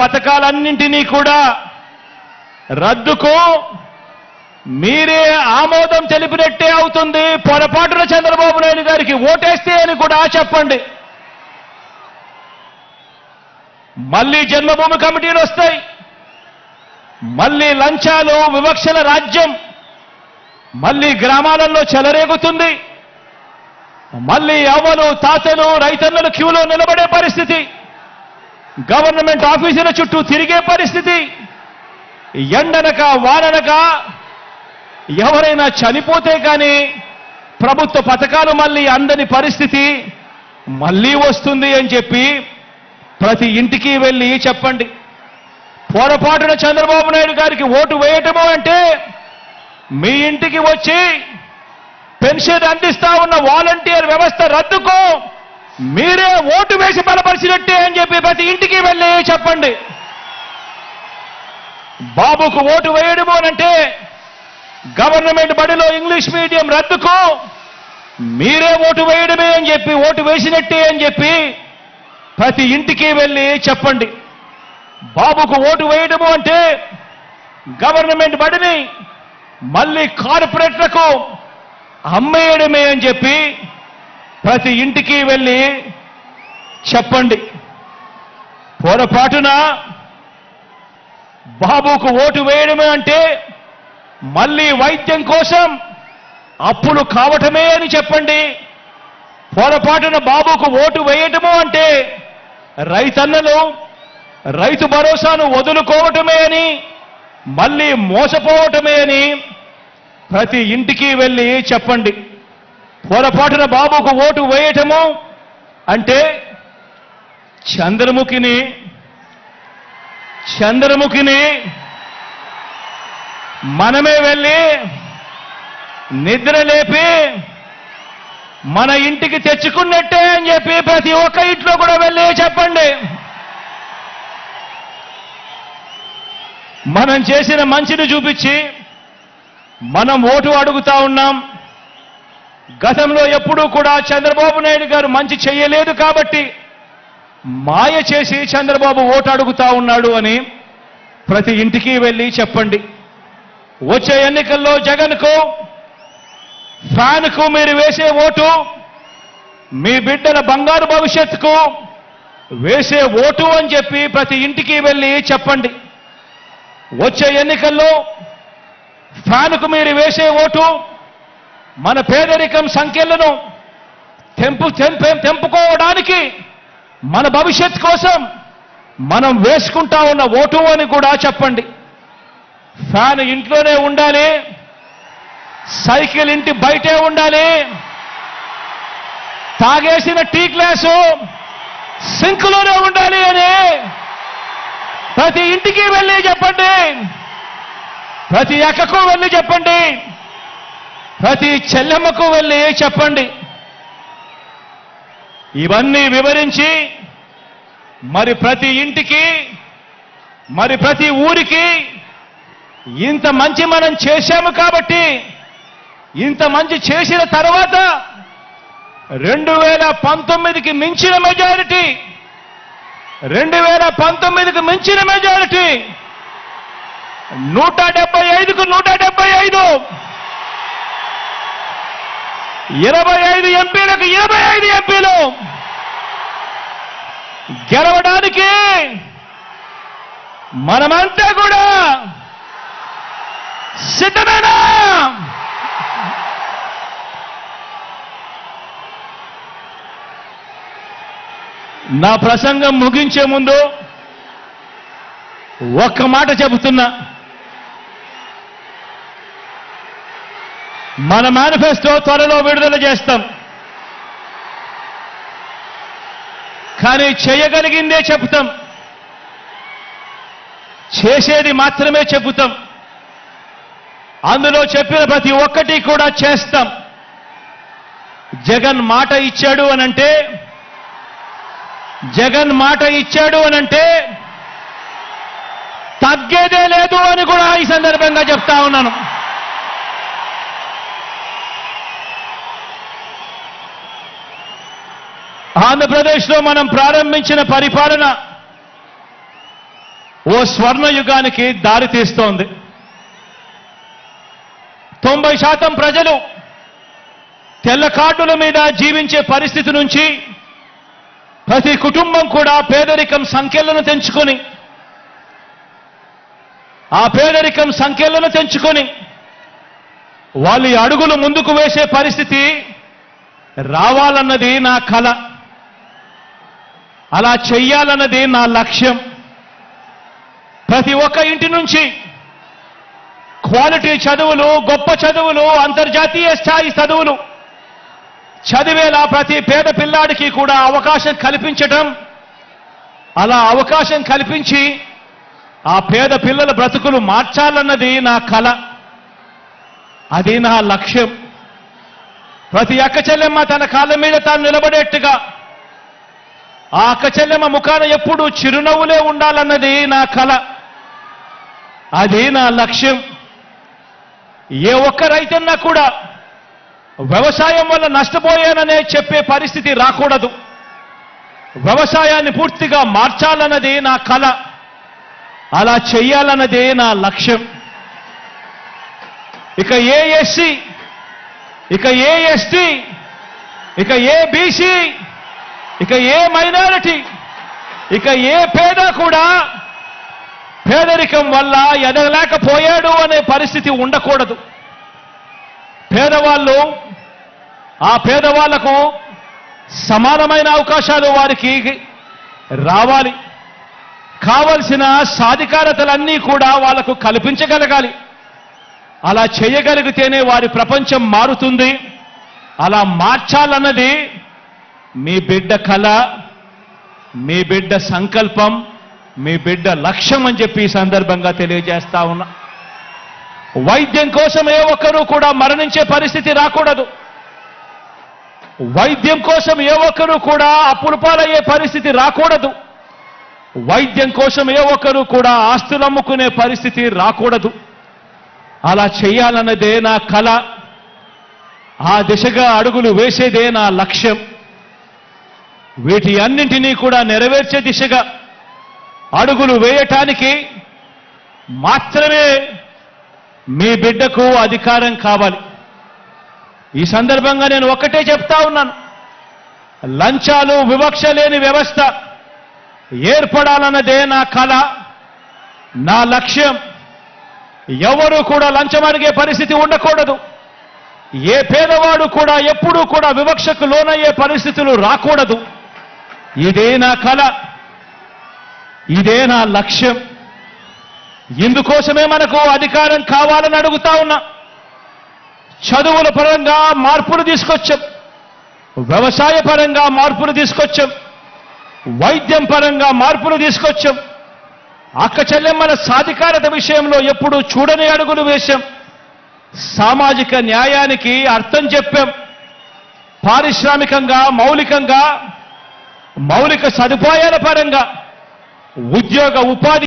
పథకాలన్నింటినీ కూడా రద్దుకు మీరే ఆమోదం తెలిపినట్టే అవుతుంది. పొరపాటున చంద్రబాబు నాయుడు గారికి ఓటేస్తే అని కూడా చెప్పండి. మళ్ళీ జన్మభూమి కమిటీలు వస్తాయి. మళ్ళీ లంచాలు వివక్షల రాజ్యం మళ్ళీ గ్రామాలలో చెలరేగుతుంది. మళ్ళీ అవ్వలు తాతలు రైతన్నలు క్యూలో నిలబడే పరిస్థితి. గవర్నమెంట్ ఆఫీసుల చుట్టూ తిరిగే పరిస్థితి. ఎండనక వాననక ఎవరైనా చనిపోతే కానీ ప్రభుత్వ పథకాలు మళ్ళీ అందని పరిస్థితి మళ్ళీ వస్తుంది అని చెప్పి ప్రతి ఇంటికి వెళ్ళి చెప్పండి. పొరపాటున చంద్రబాబు నాయుడు గారికి ఓటు వేయటము అంటే మీ ఇంటికి వచ్చి పెన్షన్ అందిస్తా ఉన్న వాలంటీర్ వ్యవస్థ రద్దుకు. మీరే ఓటు వేసి బలపరిచినట్టే అని చెప్పి ప్రతి ఇంటికి వెళ్ళి చెప్పండి. బాబుకు ఓటు వేయడము అనంటే గవర్నమెంట్ బడిలో ఇంగ్లీష్ మీడియం రద్దుకు మీరే ఓటు వేయడమే అని చెప్పి ఓటు వేసినట్టే అని చెప్పి ప్రతి ఇంటికి వెళ్ళి చెప్పండి. బాబుకు ఓటు వేయడము అంటే గవర్నమెంట్ బడిని మళ్ళీ కార్పొరేట్లకు అమ్మేయడమే అని చెప్పి ప్రతి ఇంటికి వెళ్ళి చెప్పండి. పొరపాటున బాబుకు ఓటు వేయడమే అంటే మళ్ళీ వైద్యం కోసం అప్పులు కావటమే అని చెప్పండి. పొరపాటున బాబుకు ఓటు వేయటము అంటే రైతన్నలు రైతు భరోసాను వదులుకోవటమే అని మళ్ళీ మోసపోవటమే అని ప్రతి ఇంటికి వెళ్ళి చెప్పండి. పొరపాటున బాబుకు ఓటు వేయటము అంటే చంద్రముఖిని చంద్రముఖిని మనమే వెళ్ళి నిద్ర లేపి మన ఇంటికి తెచ్చుకున్నట్టే అని చెప్పి ప్రతి ఒక్క ఇంట్లో కూడా వెళ్ళి చెప్పండి. మనం చేసిన మంచిని చూపించి మనం ఓటు అడుగుతా ఉన్నాం. గతంలో ఎప్పుడూ కూడా చంద్రబాబు నాయుడు గారు మంచి చేయలేదు కాబట్టి మాయ చేసి చంద్రబాబు ఓటు అడుగుతా ఉన్నాడు అని ప్రతి ఇంటికి వెళ్ళి చెప్పండి. వచ్చే ఎన్నికల్లో జగన్కు ఫ్యాన్కు మీరు వేసే ఓటు మీ బిడ్డల బంగారు భవిష్యత్తుకు వేసే ఓటు అని చెప్పి ప్రతి ఇంటికి వెళ్ళి చెప్పండి. వచ్చే ఎన్నికల్లో ఫ్యాన్కు మీరు వేసే ఓటు మన పేదరికం సంఖ్యలను తెంపు తెంపుకోవడానికి మన భవిష్యత్ కోసం మనం వేసుకుంటా ఉన్న ఓటు అని కూడా చెప్పండి. ఫ్యాన్ ఇంట్లోనే ఉండాలి. సైకిల్ ఇంటి బయటే ఉండాలి. తాగేసిన టీ గ్లాసు సింక్లోనే ఉండాలి అని ప్రతి ఇంటికి వెళ్ళి చెప్పండి. ప్రతి ఎక్కకు వెళ్ళి చెప్పండి. ప్రతి చెల్లెమ్మకు వెళ్ళి చెప్పండి. ఇవన్నీ వివరించి మరి ప్రతి ఇంటికి మరి ప్రతి ఊరికి ఇంత మంచి మనం చేశాము కాబట్టి ఇంత మంచి చేసిన తర్వాత రెండు వేల పంతొమ్మిదికి మించిన మెజారిటీ రెండు వేల పంతొమ్మిదికి మించిన మెజారిటీ నూట డెబ్బై ఐదుకు నూట డెబ్బై ఐదు. ఇరవై ఐదు ఎంపీలకు ఇరవై ఐదు ఎంపీలు. గెలవడానికి మనమంతా కూడా సిద్ధమేనా? నా ప్రసంగం ముగించే ముందు ఒక్క మాట చెబుతున్నా. మన మేనిఫెస్టో త్వరలో విడుదల చేస్తాం. కానీ చేయగలిగిందే చెబుతాం. చేసేది మాత్రమే చెబుతాం. అందులో చెప్పిన ప్రతి ఒక్కటి కూడా చేస్తాం. జగన్ మాట ఇచ్చాడు అనంటే జగన్ మాట ఇచ్చాడు అనంటే తగ్గేదే లేదు అని కూడా ఈ సందర్భంగా చెప్తా ఉన్నాను. ఆంధ్రప్రదేశ్లో మనం ప్రారంభించిన పరిపాలన ఓ స్వర్ణయుగానికి దారి తీస్తోంది. తొంభై శాతం ప్రజలు తెల్ల కార్డుల మీద జీవించే పరిస్థితి నుంచి ప్రతి కుటుంబం కూడా పేదరికం సంఖ్యలను తెంచుకొని ఆ పేదరికం సంఖ్యలను తెంచుకొని వాళ్ళు అడుగులు ముందుకు వేసే పరిస్థితి రావాలన్నది నా కల. అలా చెయ్యాలన్నది నా లక్ష్యం. ప్రతి ఒక్క ఇంటి నుంచి క్వాలిటీ చదువులు గొప్ప చదువులు అంతర్జాతీయ స్థాయి చదువులు చదివేలా ప్రతి పేద పిల్లాడికి కూడా అవకాశం కల్పించటం అలా అవకాశం కల్పించి ఆ పేద పిల్లల బ్రతుకులు మార్చాలన్నది నా కల. అది నా లక్ష్యం. ప్రతి అక్క చెల్లెమ్మ తన కాళ్ళ మీద తాను నిలబడేట్టుగా ఆ అక్క ముఖాన ఎప్పుడు చిరునవ్వులే ఉండాలన్నది నా కల. అది నా లక్ష్యం. ఏ ఒక్క రైతన్నా కూడా వ్యవసాయం వల్ల నష్టపోయాననే చెప్పే పరిస్థితి రాకూడదు. వ్యవసాయాన్ని పూర్తిగా మార్చాలన్నది నా కల. అలా చేయాలన్నదే నా లక్ష్యం. ఇక ఏ ఎస్సీ ఇక ఏ ఎస్టీ ఇక ఏ బీసీ ఇక ఏ మైనారిటీ ఇక ఏ పేద కూడా పేదరికం వల్ల ఎదగలేకపోయాడు అనే పరిస్థితి ఉండకూడదు. పేదవాళ్ళు ఆ పేదవాళ్ళకు సమానమైన అవకాశాలు వారికి రావాలి. కావలసిన సాధికారతలన్నీ కూడా వాళ్ళకు కల్పించగలగాలి. అలా చేయగలిగితేనే వారి ప్రపంచం మారుతుంది. అలా మార్చాలన్నది మీ బిడ్డ కళ మీ బిడ్డ సంకల్పం మీ బిడ్డ లక్ష్యం అని చెప్పి ఈ సందర్భంగా తెలియజేస్తా ఉన్నా. వైద్యం కోసం ఏ ఒక్కరూ కూడా మరణించే పరిస్థితి రాకూడదు. వైద్యం కోసం ఏ ఒక్కరూ కూడా అప్పులు పాలయ్యే పరిస్థితి రాకూడదు. వైద్యం కోసం ఏ ఒక్కరూ కూడా ఆస్తులు అమ్ముకునే పరిస్థితి రాకూడదు. అలా చేయాలన్నదే నా కళ. ఆ దిశగా అడుగులు వేసేదే నా లక్ష్యం. వీటి అన్నింటినీ కూడా నెరవేర్చే దిశగా అడుగులు వేయటానికి మాత్రమే మీ బిడ్డకు అధికారం కావాలి. ఈ సందర్భంగా నేను ఒక్కటే చెప్తా ఉన్నాను. లంచాలు వివక్ష లేని వ్యవస్థ ఏర్పడాలన్నదే నా కళ నా లక్ష్యం. ఎవరు కూడా లంచం అడిగే పరిస్థితి ఉండకూడదు. ఏ పేదవాడు కూడా ఎప్పుడూ కూడా వివక్షకు లోనయ్యే పరిస్థితులు రాకూడదు. ఇదే నా కళ ఇదే నా లక్ష్యం. ఇందుకోసమే మనకు అధికారం కావాలని అడుగుతా ఉన్నా. చదువుల పరంగా మార్పులు తీసుకొచ్చాం. వ్యవసాయ పరంగా మార్పులు తీసుకొచ్చాం. వైద్యం పరంగా మార్పులు తీసుకొచ్చాం. అక్క చెల్లెమ్మల సాధికారత విషయంలో ఎప్పుడు చూడని అడుగులు వేశాం. సామాజిక న్యాయానికి అర్థం చెప్పాం. పారిశ్రామికంగా మౌలికంగా మౌలిక సదుపాయాల పరంగా ఉద్యోగ ఉపాధి